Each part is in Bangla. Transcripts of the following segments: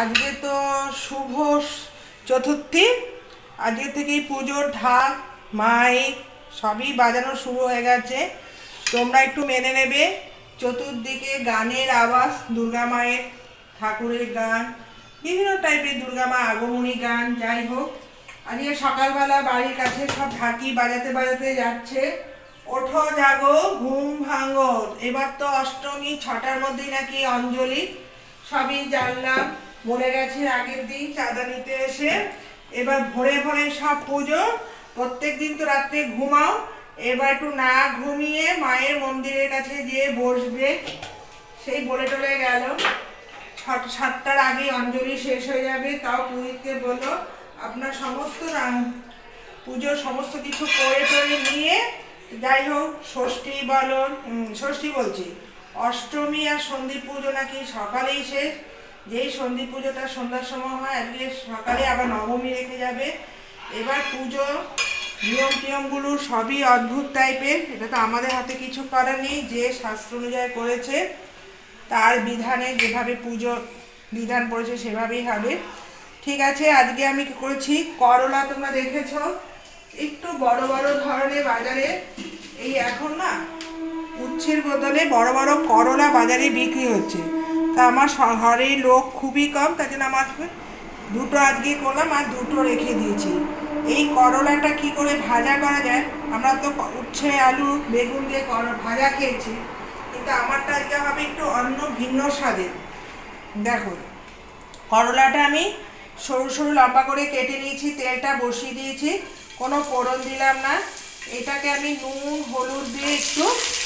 আজকে তো শুভ চতুর্থী। আজকে থেকেই পুজোর ঢাক মাইক সবই বাজানো শুরু হয়ে গেছে। তোমরা একটু মেনে নেবে, চতুর্দিকে গানের আওয়াজ, দুর্গা মায়ের ঠাকুরের গান, বিভিন্ন টাইপের দুর্গা মা আগমনী গান, যাই হোক। আজকে সকালবেলা বাড়ির কাছে সব ঢাকি বাজাতে বাজাতে যাচ্ছে। ওঠো জাগো, ঘুম ভাঙো। এবার তো অষ্টমী, ছটার মধ্যেই নাকি অঞ্জলি। সবই জানলাম বলে গেছে আগের দিন চাঁদা নিতে এসে। এবার ভোরে ভোরে সব পুজো, প্রত্যেক দিন তো রাত্রে ঘুমাও। এবার একটু না ঘুমিয়ে মায়ের মন্দিরের কাছে যেয়ে বসবে। সেই বলে টলে গেল। সাতটার আগে অঞ্জলি শেষ হয়ে যাবে, তাও পুরীতে বলল আপনার সমস্ত পুজোর সমস্ত কিছু করে টরে নিয়ে, যাই হোক, ষষ্ঠী বলো ষষ্ঠী বলছি। অষ্টমী আর সন্ধি পুজো নাকি সকালেই শেষ। যেই সন্ধি পুজোটা সন্ধ্যার সময় হয়, আজকে সকালে আবার নবমী রেখে যাবে। এবার পুজো নিয়ম টিয়মগুলো সবই অদ্ভুত টাইপের। এটা তো আমাদের হাতে কিছু করার নেই, যে শাস্ত্র অনুযায়ী করেছে, তার বিধানে যেভাবে পুজো বিধান পড়েছে সেভাবেই হবে। ঠিক আছে, আজকে আমি কি করেছি, করলা তোমরা দেখেছ? একটু বড় বড় ধরনের বাজারে, এই এখন না উচ্ছের বদলে বড় বড় করলা বাজারে বিক্রি হচ্ছে। তা আমার শহরে লোক খুবই কম, তাই জন্য আমার দুটো আজকে করলাম আর দুটো রেখে দিয়েছি। এই করলাটা কি করে ভাজা করা যায়? আমরা তো উচ্ছে, আলু, বেগুন দিয়ে ভাজা খেয়েছি। কিন্তু আমারটা আজকে হবে একটু অন্য, ভিন্ন স্বাদের। দেখো, করলাটা আমি সরু সরু লম্বা করে কেটে নিয়েছি, তেলটা বসিয়ে দিয়েছি। কোনো ফোড়ন দিলাম না। এটাকে আমি নুন, হলুদ দিয়ে একটু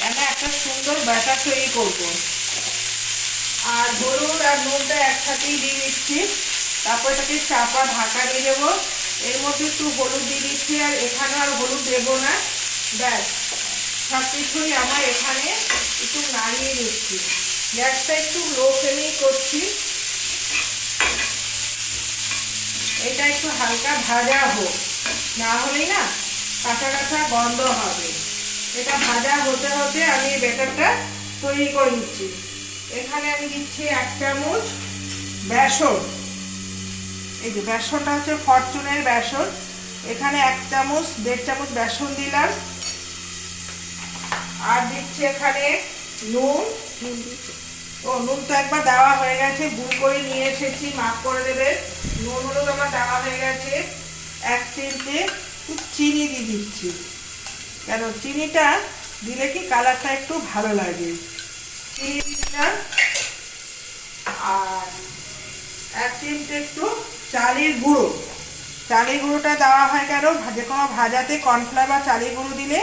এখানে একটা সুন্দর ব্যাটার তৈরি করব? আর হলুদ আর নুনটা একসাথেই দিয়ে দিচ্ছি। তারপর এটাকে চাপা ঢাকা দিয়ে দেবো। এর মধ্যে একটু হলুদ দিয়ে দিচ্ছি আর এখানে আর হলুদ দেবো না। ব্যাস। সব কিছুই আমার এখানে একটু নাড়িয়ে নিচ্ছি। গ্যাসটা একটু লো ফ্লেমেই করছি। এটা একটু হালকা ভাজা হোক। না হলেই না কাঁচা কাঁচা গন্ধ হবে। এটা ভাজা হতে হতে আমি ব্যাটারটা তৈরি করে নিচ্ছি। এখানে আমি দিচ্ছি এক চামচ বেসন। এই যে বেসনটা হচ্ছে ফরচুনের বেসন। এখানে এক চামচ, দেড় চামচ বেসন দিলাম। আর দিচ্ছি এখানে নুন। ও, নুন তো একবার দেওয়া হয়ে গেছে, গুঁড়ো করে নিয়ে এসেছি মাপ করে দেবে। নুন হলুদ আমার দেওয়া হয়ে গেছে। এক একটু চিনি দিয়ে দিচ্ছি। কেন? চিনিটা দিলে কি কালারটা একটু ভালো লাগে? চিনি দিলাম আর এক চিমটে একটু চালের গুঁড়ো। চালের গুঁড়োটা দেওয়া হয় কেন? যে কোনো ভাজাতে কর্নফ্লাওয়ার বা চালের গুঁড়ো দিলে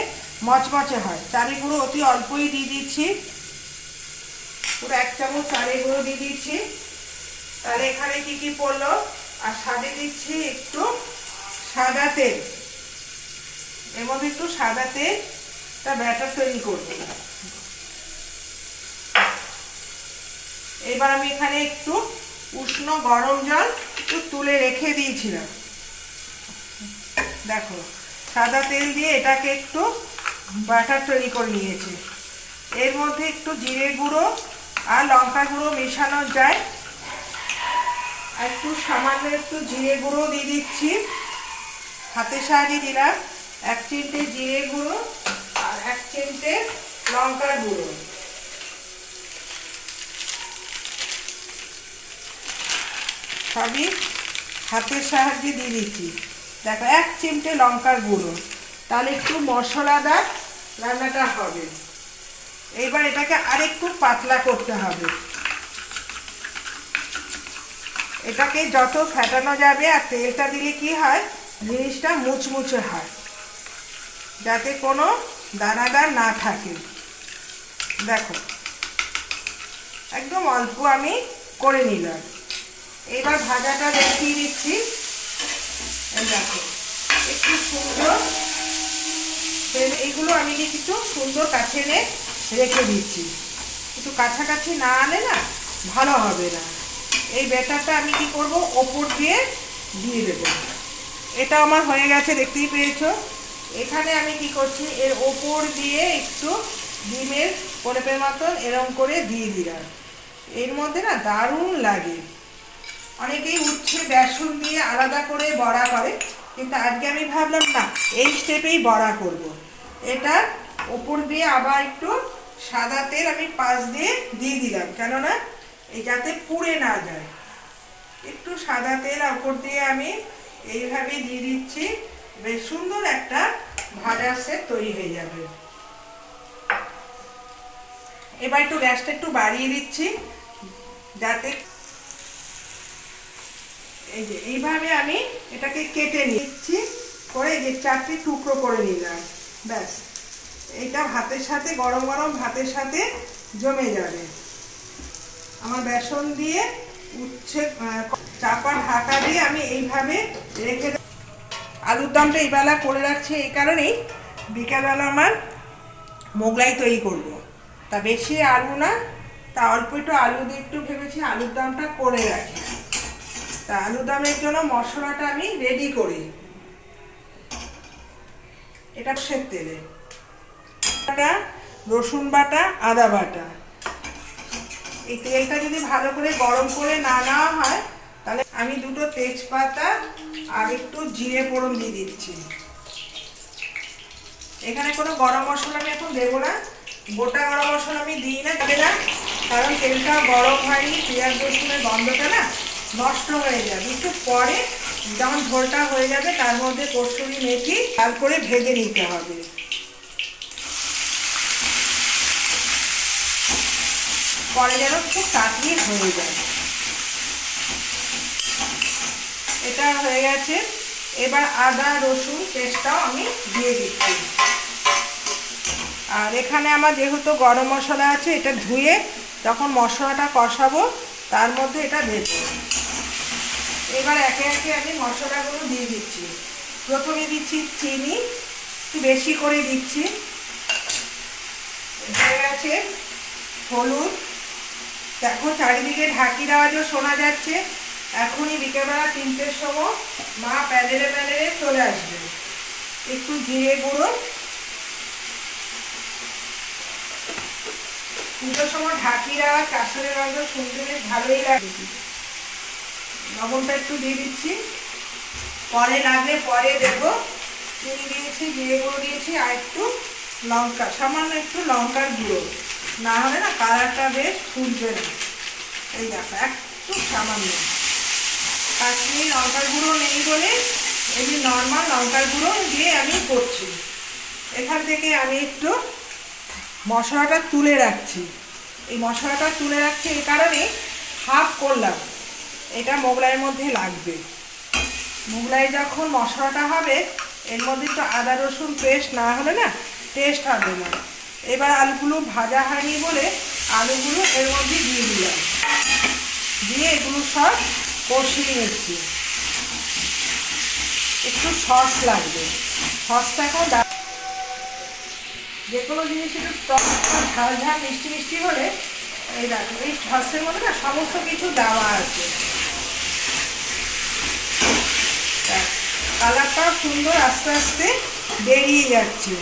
মচমচে হয়। চালের গুঁড়ো অতি অল্পই দিয়ে দিচ্ছি। পুরো এক চামচ চালের গুঁড়ো দিয়ে দিচ্ছি। তাহলে এখানে কি কি পড়ল? আর সাদে দিচ্ছি একটু সাদা তেল। এর মধ্যে একটু সাদা তেল, তা ব্যাটার তৈরি করব। এবার আমি এখানে একটু উষ্ণ গরম জল একটু তুলে রেখে দিয়েছিলাম। দেখো, সাদা তেল দিয়ে এটাকে একটু ব্যাটার তৈরি করে নিয়েছি। এর মধ্যে একটু জিরে গুঁড়ো আর লঙ্কা গুঁড়ো মেশানো যায়। একটু সামান্য একটু জিরে গুঁড়ো দিয়ে দিচ্ছি। হাতের সাহায্যে দিলাম। এক চিমটে জিরে গুঁড়ো আর এক চিমটে লঙ্কার গুঁড়ো। সবই হাতের সাহায্যে দিয়ে দিচ্ছি। দেখো, এক চিমটে লঙ্কার গুঁড়ো। তাহলে একটু মশলাদার রান্নাটা হবে। এবার এটাকে আরেকটু পাতলা করতে হবে। এটাকে যত ফেটানো যাবে আর তেলটা দিলে কি হয়, জিনিসটা মুচমুচে হয়। যাতে কোনো দানাদার না থাকে। দেখো, একদম অল্প আমি করে নিলাম। এবার ভাজাটা দেখিয়ে দিচ্ছি। দেখো, একটু সুন্দর এইগুলো আমি কিছু সুন্দর কাছে এনে রেখে দিচ্ছি। একটু কাছাকাছি না আনে না, ভালো হবে না। এই ব্যাটারটা আমি কি করব? ওপর দিয়ে দিয়ে দেবো। এটা আমার হয়ে গেছে, দেখতেই পেয়েছ? এখানে আমি কি করছি? এর ওপর দিয়ে একটু ডিমের পরেপের মতন এরম করে দিয়ে দিলাম। এর মধ্যে না দারুণ লাগে। অনেকেই উচ্ছে, বেসন দিয়ে আলাদা করে বড়া করে, কিন্তু আজকে আমি ভাবলাম না, এই স্টেপেই বড়া করব। এটা ওপর দিয়ে আবার একটু সাদা তেল আমি পাশ দিয়ে দিয়ে দিলাম, কেননা এই যাতে পুড়ে না যায়। একটু সাদা তেল ওপর দিয়ে আমি এইভাবে দিয়ে দিচ্ছি। বেশ সুন্দর একটা ভাজার সেট তৈরি হয়ে যাবে। এবার একটু গ্যাসটা একটু বাড়িয়ে দিচ্ছি, যাতে এই যে এইভাবে আমি এটাকে কেটে নিচ্ছি, করে যে চারটি টুকরো করে নিলাম। ব্যাস, এটা ভাতের সাথে, গরম গরম ভাতের সাথে জমে যাবে। আমার বেসন দিয়ে উচ্ছে চাপা ঢাকা দিয়ে আমি এইভাবে রেখে আলুর দমটা এই বেলা করে রাখছে এই কারণেই বিকালবেলা আমার মোগলাই তৈরি করব। তা বেশি আলু না তা অল্প একটু আলু দিয়ে একটু ভেবেছি আলুর দমটা করে রাখি। তা আলু দমের জন্য মশলাটা আমি রেডি করি। এটা সে তেলে। বাটা, রসুন বাটা আদা বাটা। এই তেলটা যদি ভালো করে গরম করে না নেওয়া হয় তাহলে আমি দুটো তেজপাতা আর একটু জিরে ফোড়ন দিয়ে দিচ্ছি। এখানে কোনো গরম মশলা আমি এখন দেবো না। গোটা গরম মশলা আমি দিই না দেবে না, কারণ তেলটা গরম হয়নি, পেঁয়াজ রসুনের গন্ধটা না নষ্ট হয়ে যাবে একটু পরে যখন ঝোলটা হয়ে যাবে, তার মধ্যে কসুরি মেথি করে ভেজে নিতে হবে। পরে যেন খুব তাড়াতাড়ি হয়ে যায়। এটা হয়ে গেছে। এবার আদা, রসুন পেস্টটাও আমি দিয়ে দিচ্ছি। আর এখানে আমার যেহেতু গরম মশলা আছে, এটা ধুয়ে যখন মশলাটা কষাবো, তার মধ্যে এটা দেব। এবার একে একে আমি মশলাগুলো দিয়ে দিচ্ছি। প্রথমে দিচ্ছি চিনি, একটু বেশি করে দিচ্ছি। হয়ে গেছে হলুদ। দেখো, চারিদিকে ঢাকির আওয়াজও শোনা যাচ্ছে এখনই বিকেলবেলা তিনটের সময় মা প্যাডেলে প্যাডেলে চলে আসবে। একটু জিরে গুঁড়ো পুজোর সময় ঢাকির কাশরের আওয়াজও শুনতে বেশ ভালোই লাগে। লবণটা একটু দিয়ে দিচ্ছি। পরে লাগলে পরে দেবো। চিনি দিয়েছি, জিরে গুঁড়ো দিয়েছি, আর একটু লঙ্কা, সামান্য একটু লঙ্কার গুঁড়ো। না হলে না কালারটা বেশ ফুলবে না। এই দেখো, একটু সামান্য। কাশ্মীরি লঙ্কার গুঁড়ো নেই বলে এমনি নর্মাল লঙ্কার গুঁড়ো দিয়ে আমি করছি। এখান থেকে আমি একটু মশলাটা তুলে রাখছি। এই মশলাটা তুলে রাখছি এই কারণে হাফ করলাম। এটা মোগলাইয়ের মধ্যে লাগবে। মোগলাই যখন মশলাটা হবে, এর মধ্যে তো আদা, রসুন পেস্ট না হলে না টেস্ট হবে না। এবার আলুগুলো ভাজা হয়নি বলে আলুগুলো এর মধ্যে দিয়ে দিলাম। দিয়ে এগুলো সব কষিয়ে নিচ্ছি। একটু সস লাগবে। সসটা এখন যে কোনো জিনিস একটু টক, ঝাল ঝাল, মিষ্টি মিষ্টি হলে এই দেখো, এই সসের মধ্যে না সমস্ত কিছু দেওয়া আছে। কালারটাও সুন্দর আস্তে আস্তে বেরিয়ে যাচ্ছে।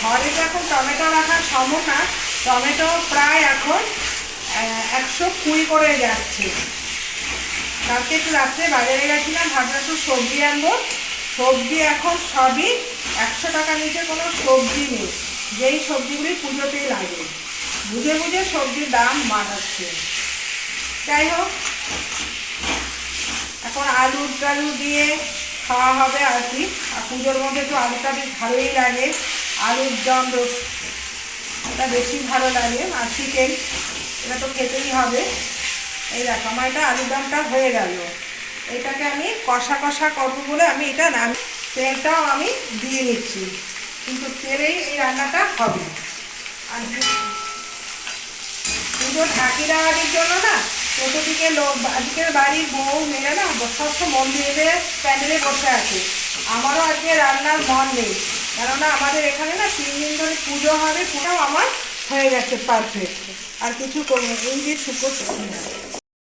ঘরে যখন টমেটো রাখা সম্ভব না, টমেটো প্রায় এখন একশো কুড়ি করে যাচ্ছে। কালকে একটু রাত্রে বাজারে গেছিলাম, ভাবলাম একটু সবজি আনব। সবজি এখন সবই একশো টাকা নিচে কোনো সবজি নেই। যেই সবজিগুলি পুজোতেই লাগে। বুঝে বুঝে সবজির দাম বাড়াচ্ছে। যাই হোক, এখন আলু টালু দিয়ে খাওয়া হবে আর কি। আর পুজোর মধ্যে তো আলুটা বেশ ভালোই লাগে। আলুর দম রস এটা বেশি ভালো লাগে। আর চিকেন এটা তো খেতেই হবে। এই দেখো, আমার এটা আলুর দমটা হয়ে গেল। এটাকে আমি কষা কষা করব বলে আমি এটা নাম তেলটাও আমি দিয়ে নিচ্ছি। কিন্তু তেলেই এই রান্নাটা হবে। আর পুজো ঢাকি দেওয়ার জন্য না চতুর্দিকে লোক, আজকের বাড়ির বউ, মেয়েরা না সবসময় মন্দিরে প্যান্ডেলে বসে আছে। আমারও আজকে রান্নার মন নেই। কেননা আমাদের এখানে না তিন দিন ধরে পুজো হবে পুজো আমার হয়ে গেছে পারফেক্ট আর কিছু করব। এই যে শুকো